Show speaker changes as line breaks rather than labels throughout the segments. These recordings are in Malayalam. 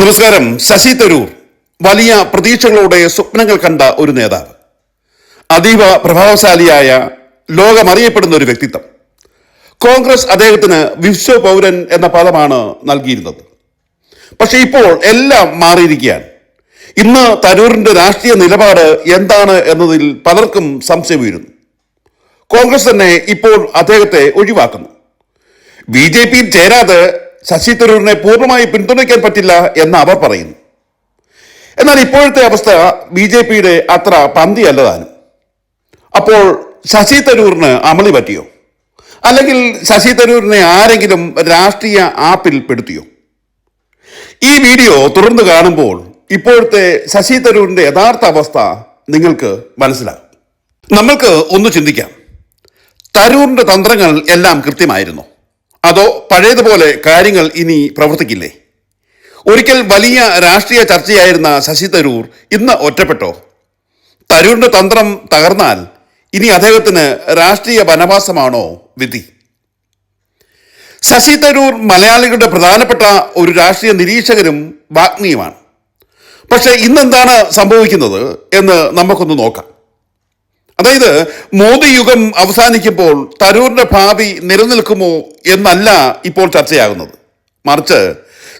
നമസ്കാരം. ശശി തരൂർ വലിയ പ്രതീക്ഷകളോടെ സ്വപ്നങ്ങൾ കണ്ട ഒരു നേതാവ്. അതീവ പ്രഭാവശാലിയായ ലോകമറിയപ്പെടുന്ന ഒരു വ്യക്തിത്വം. കോൺഗ്രസ് അദ്ദേഹത്തിന് വിശ്വ പൗരൻ എന്ന പദമാണ് നൽകിയിരുന്നത്. പക്ഷെ ഇപ്പോൾ എല്ലാം മാറിയിരിക്കുകയാണ്. ഇന്ന് തരൂരിന്റെ രാഷ്ട്രീയ നിലപാട് എന്താണ് എന്നതിൽ പലർക്കും സംശയമുയരുന്നു കോൺഗ്രസ് തന്നെ ഇപ്പോൾ അദ്ദേഹത്തെ ഒഴിവാക്കുന്നു. ബി ജെ പിയിൽ ചേരാതെ ശശി തരൂരിനെ പൂർണമായി പിന്തുണയ്ക്കാൻ പറ്റില്ല എന്ന് അവർ പറയുന്നു. എന്നാൽ ഇപ്പോഴത്തെ അവസ്ഥ ബി ജെ പിയുടെ അത്ര പന്തിയല്ലതാനും. അപ്പോൾ ശശി തരൂരിന് അമളി പറ്റിയോ? അല്ലെങ്കിൽ ശശി തരൂരിനെ ആരെങ്കിലും രാഷ്ട്രീയ ആപ്പിൽ പെടുത്തിയോ? ഈ വീഡിയോ തുടർന്ന് കാണുമ്പോൾ ഇപ്പോഴത്തെ ശശി തരൂരിന്റെ യഥാർത്ഥ അവസ്ഥ നിങ്ങൾക്ക് മനസ്സിലാകും. നമ്മൾക്ക് ഒന്ന് ചിന്തിക്കാം. തരൂറിന്റെ തന്ത്രങ്ങൾ എല്ലാം കൃത്യമായിരുന്നു. അതോ പഴയതുപോലെ കാര്യങ്ങൾ ഇനി പ്രവർത്തിക്കില്ലേ? ഒരിക്കൽ വലിയ രാഷ്ട്രീയ ചർച്ചയായിരുന്ന ശശി തരൂർ ഇന്ന് ഒറ്റപ്പെട്ടോ? തരൂരിന്റെ തന്ത്രം തകർന്നാൽ ഇനി അദ്ദേഹത്തിന് രാഷ്ട്രീയ വനവാസമാണോ വിധി? ശശി തരൂർ മലയാളികളുടെ പ്രധാനപ്പെട്ട ഒരു രാഷ്ട്രീയ നിരീക്ഷകരും വാഗ്മിയുമാണ്. പക്ഷേ ഇന്നെന്താണ് സംഭവിക്കുന്നത് എന്ന് നമുക്കൊന്ന് നോക്കാം. അതായത് മോദി യുഗം അവസാനിക്കുമ്പോൾ തരൂരിന്റെ ഭാവി നിലനിൽക്കുമോ എന്നല്ല ഇപ്പോൾ ചർച്ചയാകുന്നത്. മറിച്ച്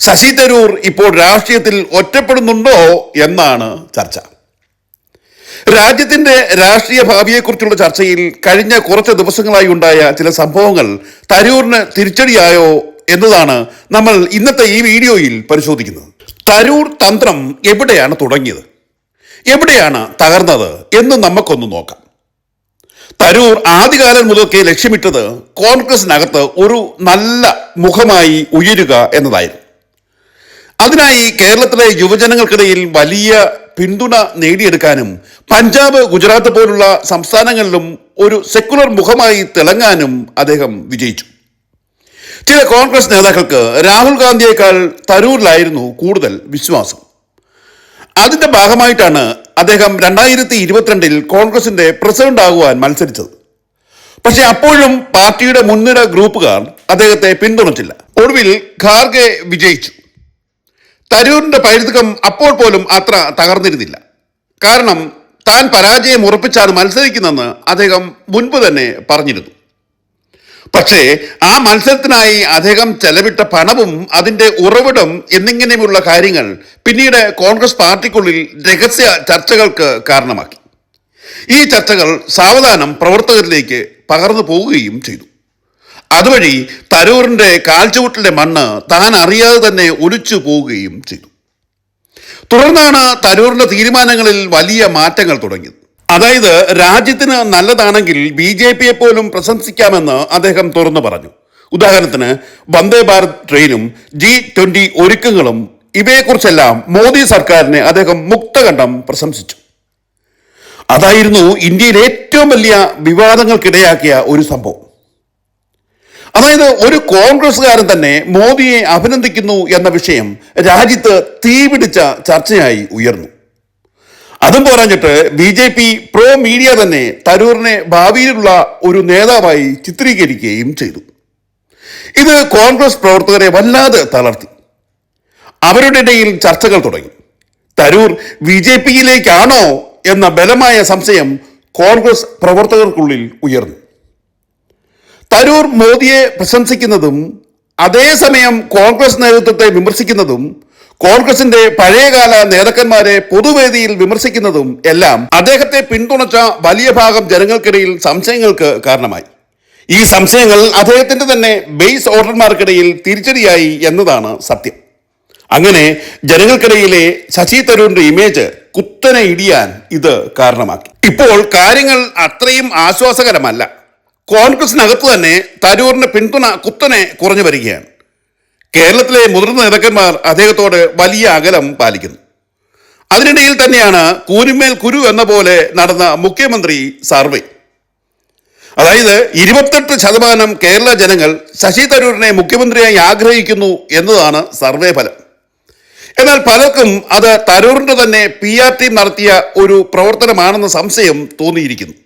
ശശി തരൂർ ഇപ്പോൾ രാഷ്ട്രീയത്തിൽ ഒറ്റപ്പെടുന്നുണ്ടോ എന്നാണ് ചർച്ച. രാജ്യത്തിന്റെ രാഷ്ട്രീയ ഭാവിയെക്കുറിച്ചുള്ള ചർച്ചയിൽ കഴിഞ്ഞ കുറച്ച് ദിവസങ്ങളായി ഉണ്ടായ ചില സംഭവങ്ങൾ തരൂരിന് തിരിച്ചടിയായോ എന്നതാണ് നമ്മൾ ഇന്നത്തെ ഈ വീഡിയോയിൽ പരിശോധിക്കുന്നത്. തരൂർ തന്ത്രം എവിടെയാണ് തുടങ്ങിയത്? എവിടെയാണ് തകർന്നത് എന്ന് നമുക്കൊന്ന് നോക്കാം. തരൂർ ആദ്യകാലം മുതൽക്കേ ലക്ഷ്യമിട്ടത് കോൺഗ്രസിനകത്ത് ഒരു നല്ല മുഖമായി ഉയരുക എന്നതായിരുന്നു. അതിനായി കേരളത്തിലെ യുവജനങ്ങൾക്കിടയിൽ വലിയ പിന്തുണ നേടിയെടുക്കാനും പഞ്ചാബ് ഗുജറാത്ത് പോലുള്ള സംസ്ഥാനങ്ങളിലും ഒരു സെക്കുലർ മുഖമായി തിളങ്ങാനും അദ്ദേഹം വിജയിച്ചു. ചില കോൺഗ്രസ് നേതാക്കൾക്ക് രാഹുൽ ഗാന്ധിയേക്കാൾ തരൂരിലായിരുന്നു കൂടുതൽ വിശ്വാസം. അതിന്റെ ഭാഗമായിട്ടാണ് അദ്ദേഹം രണ്ടായിരത്തി ഇരുപത്തിരണ്ടിൽ കോൺഗ്രസിന്റെ പ്രസിഡന്റ് ആകുവാൻ മത്സരിച്ചത്. പക്ഷെ അപ്പോഴും പാർട്ടിയുടെ മുൻനിര ഗ്രൂപ്പുകാർ അദ്ദേഹത്തെ പിന്തുണച്ചില്ല. ഒടുവിൽ ഖാർഗെ വിജയിച്ചു. തരൂരിന്റെ പൈതൃകം അപ്പോൾ പോലും അത്ര തകർന്നിരുന്നില്ല. കാരണം താൻ പരാജയം ഉറപ്പിച്ചാണ് മത്സരിക്കുന്നതെന്ന് അദ്ദേഹം മുൻപ് തന്നെ പറഞ്ഞിരുന്നു. പക്ഷേ ആ മത്സരത്തിനായി അദ്ദേഹം ചെലവിട്ട പണവും അതിന്റെ ഉറവിടം എന്നിങ്ങനെയുള്ള കാര്യങ്ങൾ പിന്നീട് കോൺഗ്രസ് പാർട്ടിക്കുള്ളിൽ രഹസ്യ ചർച്ചകൾക്ക് കാരണമാക്കി. ഈ ചർച്ചകൾ സാവധാനം പ്രവർത്തകരിലേക്ക് പകർന്നു പോവുകയും ചെയ്തു. അതുവഴി തരൂറിന്റെ കാൽച്ചുവട്ടിലെ മണ്ണ് താൻ അറിയാതെ തന്നെ ഒലിച്ചു പോവുകയും ചെയ്തു. തുടർന്നാണ് തരൂറിന്റെ തീരുമാനങ്ങളിൽ വലിയ മാറ്റങ്ങൾ തുടങ്ങിയത്. അതായത് രാജ്യത്തിന് നല്ലതാണെങ്കിൽ ബി ജെ പിയെ പോലും പ്രശംസിക്കാമെന്ന് അദ്ദേഹം തുറന്നു പറഞ്ഞു. ഉദാഹരണത്തിന് വന്ദേ ഭാരത് ട്രെയിനും ജി ട്വന്റി ഒരുക്കങ്ങളും ഇവയെക്കുറിച്ചെല്ലാം മോദി സർക്കാരിനെ അദ്ദേഹം മുക്തകണ്ഠം പ്രശംസിച്ചു. അതായിരുന്നു ഇന്ത്യയിൽ ഏറ്റവും വലിയ വിവാദങ്ങൾക്കിടയാക്കിയ ഒരു സംഭവം. അതായത് ഒരു കോൺഗ്രസ്സുകാരൻ തന്നെ മോദിയെ അഭിനന്ദിക്കുന്നു എന്ന വിഷയം രാജ്യത്ത് തീപിടിച്ച ചർച്ചയായി ഉയർന്നു. അതും പോരാഞ്ഞിട്ട് B J P pro media തന്നെ തരൂറിനെ ഭാവിയിലുള്ള ഒരു നേതാവായി ചിത്രീകരിക്കുകയും ചെയ്തു. ഇത് കോൺഗ്രസ് പ്രവർത്തകരെ വല്ലാതെ തളർത്തി. അവരുടെ ഇടയിൽ ചർച്ചകൾ തുടങ്ങി. തരൂർ ബി ജെ പിയിലേക്കാണോ എന്ന ബലമായ സംശയം കോൺഗ്രസ് പ്രവർത്തകർക്കുള്ളിൽ ഉയർന്നു. തരൂർ മോദിയെ പ്രശംസിക്കുന്നതും അതേസമയം കോൺഗ്രസ് നേതൃത്വത്തെ വിമർശിക്കുന്നതും കോൺഗ്രസിന്റെ പഴയകാല നേതാക്കന്മാരെ പൊതുവേദിയിൽ വിമർശിക്കുന്നതും എല്ലാം അദ്ദേഹത്തെ പിന്തുണച്ച വലിയ ഭാഗം ജനങ്ങൾക്കിടയിൽ സംശയങ്ങൾക്ക് കാരണമായി. ഈ സംശയങ്ങൾ അദ്ദേഹത്തിന്റെ തന്നെ ബേസ് ഓർഡർമാർക്കിടയിൽ തിരിച്ചടിയായി എന്നതാണ് സത്യം. അങ്ങനെ ജനങ്ങൾക്കിടയിലെ ശശി തരൂരിന്റെ ഇമേജ് കുത്തനെ ഇടിയാൻ ഇത് കാരണമാക്കി. ഇപ്പോൾ കാര്യങ്ങൾ അത്രയും ആശ്വാസകരമല്ല. കോൺഗ്രസിനകത്ത് തന്നെ തരൂറിന് പിന്തുണ കുത്തനെ കുറഞ്ഞു വരികയാണ്. കേരളത്തിലെ മുതിർന്ന നേതാക്കന്മാർ അദ്ദേഹത്തോട് വലിയ അകലം പാലിക്കുന്നു. അതിനിടയിൽ തന്നെയാണ് കൂരുമേൽ കുരു എന്ന പോലെ നടന്ന മുഖ്യമന്ത്രി സർവേ. അതായത് ഇരുപത്തെട്ട് ശതമാനം കേരള ജനങ്ങൾ ശശി തരൂരിനെ മുഖ്യമന്ത്രിയായി ആഗ്രഹിക്കുന്നു എന്നതാണ് സർവേ ഫലം. എന്നാൽ പലർക്കും അത് തരൂറിന്റെ തന്നെ പി ആർ ടീം നടത്തിയ ഒരു പ്രവർത്തനമാണെന്ന സംശയം തോന്നിയിരിക്കുന്നു.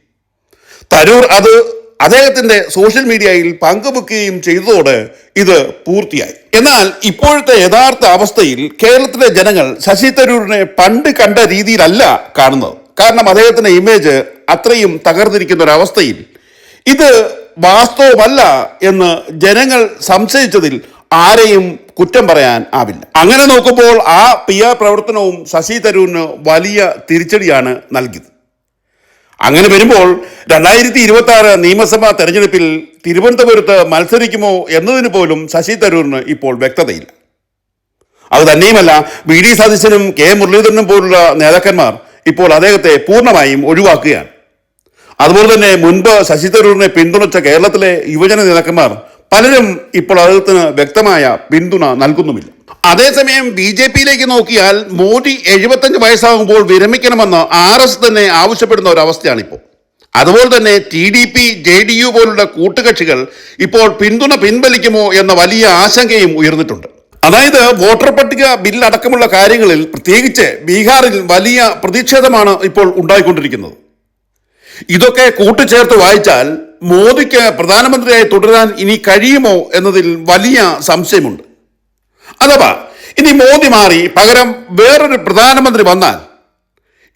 തരൂർ അത് അദ്ദേഹത്തിന്റെ സോഷ്യൽ മീഡിയയിൽ പങ്കുവെക്കുകയും ചെയ്തതോടെ ഇത് പൂർത്തിയായി. എന്നാൽ ഇപ്പോഴത്തെ യഥാർത്ഥ അവസ്ഥയിൽ കേരളത്തിലെ ജനങ്ങൾ ശശി തരൂരിനെ പണ്ട് കണ്ട രീതിയിലല്ല കാണുന്നത്. കാരണം അദ്ദേഹത്തിന്റെ ഇമേജ് അത്രയും തകർന്നിരിക്കുന്ന ഒരു അവസ്ഥയിൽ ഇത് വാസ്തവമല്ല എന്ന് ജനങ്ങൾ സംശയിച്ചതിൽ ആരെയും കുറ്റം പറയാൻ ആവില്ല. അങ്ങനെ നോക്കുമ്പോൾ ആ പി ആർ പ്രവർത്തനവും ശശി തരൂരിന് വലിയ തിരിച്ചടിയാണ് നൽകിയത്. അങ്ങനെ വരുമ്പോൾ രണ്ടായിരത്തി ഇരുപത്തി ആറ് നിയമസഭാ തെരഞ്ഞെടുപ്പിൽ തിരുവനന്തപുരത്ത് മത്സരിക്കുമോ എന്നതിന് പോലും ശശി തരൂരിന് ഇപ്പോൾ വ്യക്തതയില്ല. അത് തന്നെയുമല്ല വി ഡി സതീശനും കെ മുരളീധരനും പോലുള്ള നേതാക്കന്മാർ ഇപ്പോൾ അദ്ദേഹത്തെ പൂർണമായും ഒഴിവാക്കുകയാണ്. അതുപോലെ തന്നെ മുൻപ് ശശി തരൂരിനെ പിന്തുണച്ച കേരളത്തിലെ യുവജന നേതാക്കന്മാർ പലരും ഇപ്പോൾ അദ്ദേഹത്തിന് വ്യക്തമായ പിന്തുണ നൽകുന്നുമില്ല. അതേസമയം ബി ജെ പിയിലേക്ക് നോക്കിയാൽ മോദി എഴുപത്തഞ്ച് വയസ്സാകുമ്പോൾ വിരമിക്കണമെന്ന് ആർ എസ് തന്നെ ആവശ്യപ്പെടുന്ന ഒരവസ്ഥയാണിപ്പോൾ. അതുപോലെ തന്നെ T D P J D U പോലുള്ള കൂട്ടുകക്ഷികൾ ഇപ്പോൾ പിന്തുണ പിൻവലിക്കുമോ എന്ന വലിയ ആശങ്കയും ഉയർന്നിട്ടുണ്ട്. അതായത് വോട്ടർ പട്ടിക ബിൽ അടക്കമുള്ള കാര്യങ്ങളിൽ പ്രത്യേകിച്ച് ബീഹാറിൽ വലിയ പ്രതിഷേധമാണ് ഇപ്പോൾ ഉണ്ടായിക്കൊണ്ടിരിക്കുന്നത്. ഇതൊക്കെ കൂട്ടിച്ചേർത്ത് വായിച്ചാൽ മോദിക്ക് പ്രധാനമന്ത്രിയായി തുടരാൻ ഇനി കഴിയുമോ എന്നതിൽ വലിയ സംശയമുണ്ട്. അഥവാ ഇനി മോദി മാറി പകരം വേറൊരു പ്രധാനമന്ത്രി വന്നാൽ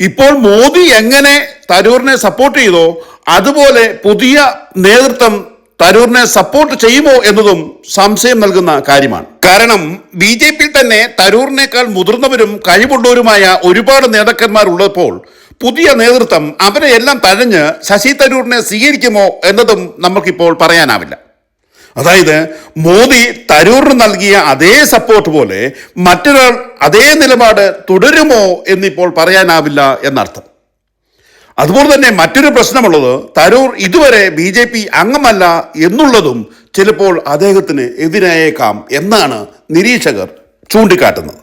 ഇപ്പോൾ മോദി എങ്ങനെ തരൂറിനെ സപ്പോർട്ട് ചെയ്തോ അതുപോലെ പുതിയ നേതൃത്വം തരൂറിനെ സപ്പോർട്ട് ചെയ്യുമോ എന്നതും സംശയം നൽകുന്ന കാര്യമാണ്. കാരണം ബി ജെ പിയിൽ തന്നെ തരൂറിനേക്കാൾ മുതിർന്നവരും കഴിവുള്ളവരുമായ ഒരുപാട് നേതാക്കന്മാർ ഉള്ളപ്പോൾ പുതിയ നേതൃത്വം അവരെ എല്ലാം തഴഞ്ഞ് ശശി തരൂറിനെ സ്വീകരിക്കുമോ എന്നതും നമുക്കിപ്പോൾ പറയാനാവില്ല. അതായത് മോദി തരൂറിന് നൽകിയ അതേ സപ്പോർട്ട് പോലെ മറ്റൊരാൾ അതേ നിലപാട് തുടരുമോ എന്നിപ്പോൾ പറയാനാവില്ല എന്നർത്ഥം. അതുപോലെ തന്നെ മറ്റൊരു പ്രശ്നമുള്ളത് തരൂർ ഇതുവരെ ബി ജെ പി അംഗമല്ല എന്നുള്ളതും ചിലപ്പോൾ അദ്ദേഹത്തിന് എതിരായേക്കാം എന്നാണ് നിരീക്ഷകർ ചൂണ്ടിക്കാട്ടുന്നത്.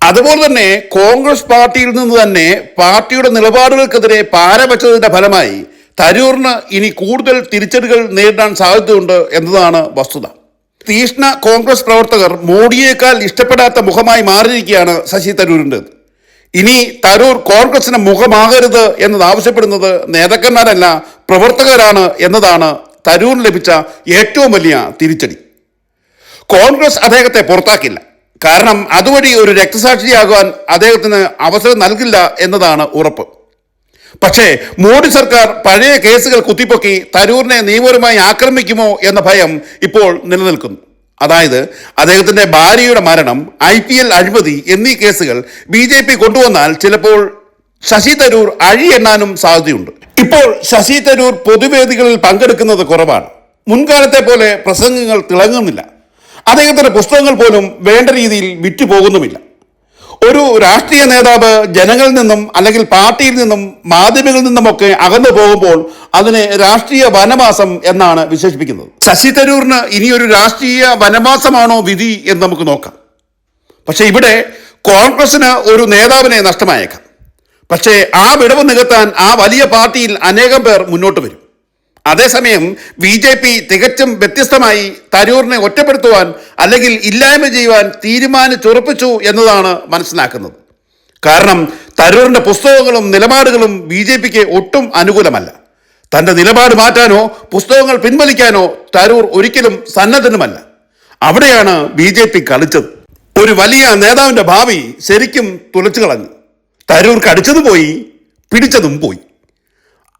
അതുപോലെ തന്നെ കോൺഗ്രസ് പാർട്ടിയിൽ നിന്ന് തന്നെ പാർട്ടിയുടെ നിലപാടുകൾക്കെതിരെ പാരവച്ചതിന്റെ ഫലമായി തരൂറിന് ഇനി കൂടുതൽ തിരിച്ചടികൾ നേരിടാൻ സാധ്യതയുണ്ട് എന്നതാണ് വസ്തുത. തീഷ്ണ കോൺഗ്രസ് പ്രവർത്തകർ മോഡിയേക്കാൾ ഇഷ്ടപ്പെടാത്ത മുഖമായി മാറിയിരിക്കുകയാണ് ശശി തരൂരിന്റെത് ഇനി തരൂർ കോൺഗ്രസിന് മുഖമാകരുത് എന്നത് ആവശ്യപ്പെടുന്നത് നേതാക്കന്മാരല്ല പ്രവർത്തകരാണ് എന്നതാണ് തരൂറിന് ലഭിച്ച ഏറ്റവും വലിയ തിരിച്ചടി. കോൺഗ്രസ് അദ്ദേഹത്തെ പുറത്താക്കില്ല. കാരണം അതുവഴി ഒരു രക്തസാക്ഷിയാകാൻ അദ്ദേഹത്തിന് അവസരം നൽകില്ല എന്നതാണ് ഉറപ്പ്. പക്ഷേ മോഡി സർക്കാർ പഴയ കേസുകൾ കുത്തിപ്പൊക്കി തരൂരിനെ നിയമപരമായി ആക്രമിക്കുമോ എന്ന ഭയം ഇപ്പോൾ നിലനിൽക്കുന്നു. അതായത് അദ്ദേഹത്തിന്റെ ഭാര്യയുടെ മരണം ഐ പി എൽ അഴിമതി എന്നീ കേസുകൾ ബി ജെ പി കൊണ്ടുവന്നാൽ ചിലപ്പോൾ ശശി തരൂർ അഴി എണ്ണാനും സാധ്യതയുണ്ട്. ഇപ്പോൾ ശശി തരൂർ പൊതുവേദികളിൽ പങ്കെടുക്കുന്നത് കുറവാണ്. മുൻകാലത്തെ പോലെ പ്രസംഗങ്ങൾ തിളങ്ങുന്നില്ല. അദ്ദേഹത്തിന്റെ പുസ്തകങ്ങൾ പോലും വേണ്ട രീതിയിൽ വിറ്റുപോകുന്നുമില്ല. ഒരു രാഷ്ട്രീയ നേതാവ് ജനങ്ങളിൽ നിന്നും അല്ലെങ്കിൽ പാർട്ടിയിൽ നിന്നും മാധ്യമങ്ങളിൽ നിന്നുമൊക്കെ അകന്നു പോകുമ്പോൾ അതിനെ രാഷ്ട്രീയ വനമാസം എന്നാണ് വിശേഷിപ്പിക്കുന്നത്. ശശി തരൂറിന് ഇനിയൊരു രാഷ്ട്രീയ വനമാസമാണോ വിധി എന്ന് നമുക്ക് നോക്കാം. പക്ഷേ ഇവിടെ കോൺഗ്രസിന് ഒരു നേതാവിനെ നഷ്ടമായേക്കാം. പക്ഷേ ആ വിടവ് നികത്താൻ ആ വലിയ പാർട്ടിയിൽ അനേകം പേർ മുന്നോട്ട് വരും. അതേസമയം ബി ജെ പി തികച്ചും വ്യത്യസ്തമായി തരൂറിനെ ഒറ്റപ്പെടുത്തുവാൻ അല്ലെങ്കിൽ ഇല്ലായ്മ ചെയ്യുവാൻ തീരുമാനിച്ചുറപ്പിച്ചു എന്നതാണ് മനസ്സിലാക്കുന്നത്. കാരണം തരൂരിന്റെ പുസ്തകങ്ങളും നിലപാടുകളും ബി ജെ പിക്ക് ഒട്ടും അനുകൂലമല്ല. തന്റെ നിലപാട് മാറ്റാനോ പുസ്തകങ്ങൾ പിൻവലിക്കാനോ തരൂർ ഒരിക്കലും സന്നദ്ധനുമല്ല. അവിടെയാണ് ബി ജെ പി കളിച്ചത്. ഒരു വലിയ നേതാവിന്റെ ഭാവി ശരിക്കും തുലച്ചു കളഞ്ഞു. തരൂർ കടിച്ചതും പോയി പിടിച്ചതും പോയി.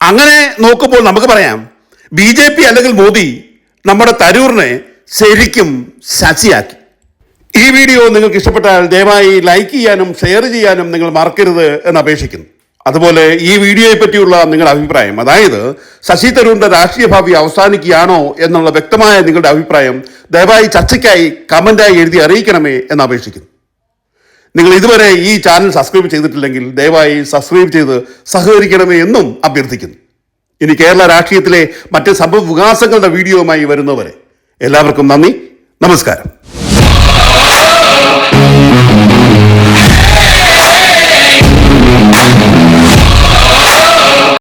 അങ്ങനെ നോക്കുമ്പോൾ നമുക്ക് പറയാം ബി ജെ പി അല്ലെങ്കിൽ മോദി നമ്മുടെ തരൂറിനെ ശരിക്കും ശശിയാക്കി. ഈ വീഡിയോ നിങ്ങൾക്ക് ഇഷ്ടപ്പെട്ടാൽ ദയവായി ലൈക്ക് ചെയ്യാനും ഷെയർ ചെയ്യാനും നിങ്ങൾ മറക്കരുത് എന്ന് അപേക്ഷിക്കുന്നു. അതുപോലെ ഈ വീഡിയോയെ പറ്റിയുള്ള നിങ്ങളുടെ അഭിപ്രായം അതായത് ശശി തരൂരിന്റെ രാഷ്ട്രീയ ഭാവി അവസാനിക്കുകയാണോ എന്നുള്ള വ്യക്തമായ നിങ്ങളുടെ അഭിപ്രായം ദയവായി ചർച്ചയ്ക്കായി കമന്റായി എഴുതി അറിയിക്കണമേ എന്ന് അപേക്ഷിക്കുന്നു. നിങ്ങൾ ഇതുവരെ ഈ ചാനൽ സബ്സ്ക്രൈബ് ചെയ്തിട്ടില്ലെങ്കിൽ ദയവായി സബ്സ്ക്രൈബ് ചെയ്ത് സഹകരിക്കണമേ എന്നും അഭ്യർത്ഥിക്കുന്നു. ഇനി കേരള രാഷ്ട്രീയത്തിലെ മറ്റ് സംഭവ വികാസങ്ങളുടെ വീഡിയോയുമായി വരുന്നവരെ. എല്ലാവർക്കും നന്ദി. നമസ്കാരം.